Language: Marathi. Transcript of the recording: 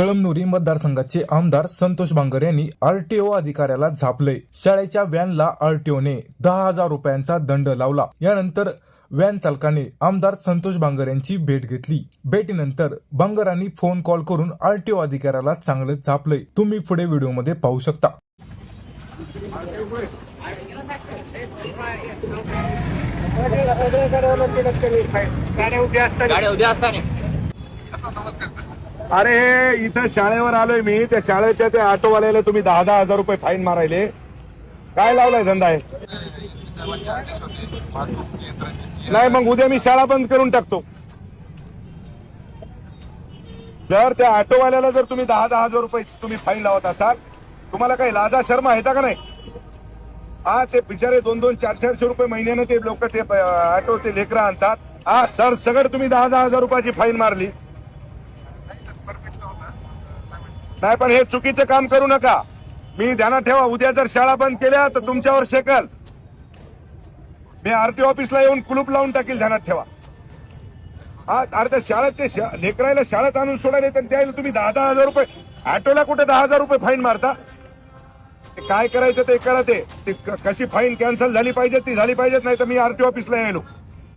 कळमनुरी मतदारसंघाचे आमदार संतोष बांगर यांनी आरटीओ अधिकाऱ्याला झापले. शाळेच्या व्हॅनला आरटीओने दहा हजार रुपयांचा दंड लावला. यानंतर व्हॅन चालकाने आमदार संतोष बांगर यांची भेट घेतली. भेटीनंतर बांगरांनी फोन कॉल करून आरटीओ अधिकाऱ्याला चांगलं झापले. तुम्ही पुढे व्हिडिओमध्ये पाहू शकता. गाड्या उभ्या असतात गाड्या असताना. अरे हे इथं शाळेवर आलोय मी. त्या शाळेच्या त्या ऑटोवाल्याला तुम्ही दहा दहा हजार रुपये फाईन मारायले. काय लावलाय धंदा आहे नाही मग उद्या मी शाळा बंद करून टाकतो. जर त्या ऑटोवाल्याला जर तुम्ही दहा दहा हजार रुपये तुम्ही फाईन लावत असाल तुम्हाला काही लाजा शर्मा येता का नाही? हा ते बिचारे दोन दोन चार चारशे रुपये महिन्यानं ते लोक ते ऑटो ते लेकरं आणतात. हा सर सगळं तुम्ही दहा दहा हजार रुपयाची फाईन मारली. नाही पण हे चुकीचं काम करू नका. मी ध्यानात ठेवा उद्या जर शाळा बंद केल्या तर तुमच्यावर शेकल. मी आरटी ऑफिसला येऊन कुलूप लावून टाकील ध्यानात ठेवा. अरे त्या शाळेत ते लेकरायला शाळेत आणून सोडायला तर त्याला तुम्ही दहा दहा हजार रुपये ऑटोला कुठे दहा हजार रुपये फाईन मारता? ते काय करायचं ते करा ते. ते कशी फाईन कॅन्सल झाली पाहिजे ती झाली पाहिजेत नाही तर मी आरटी ऑफिसला यायलो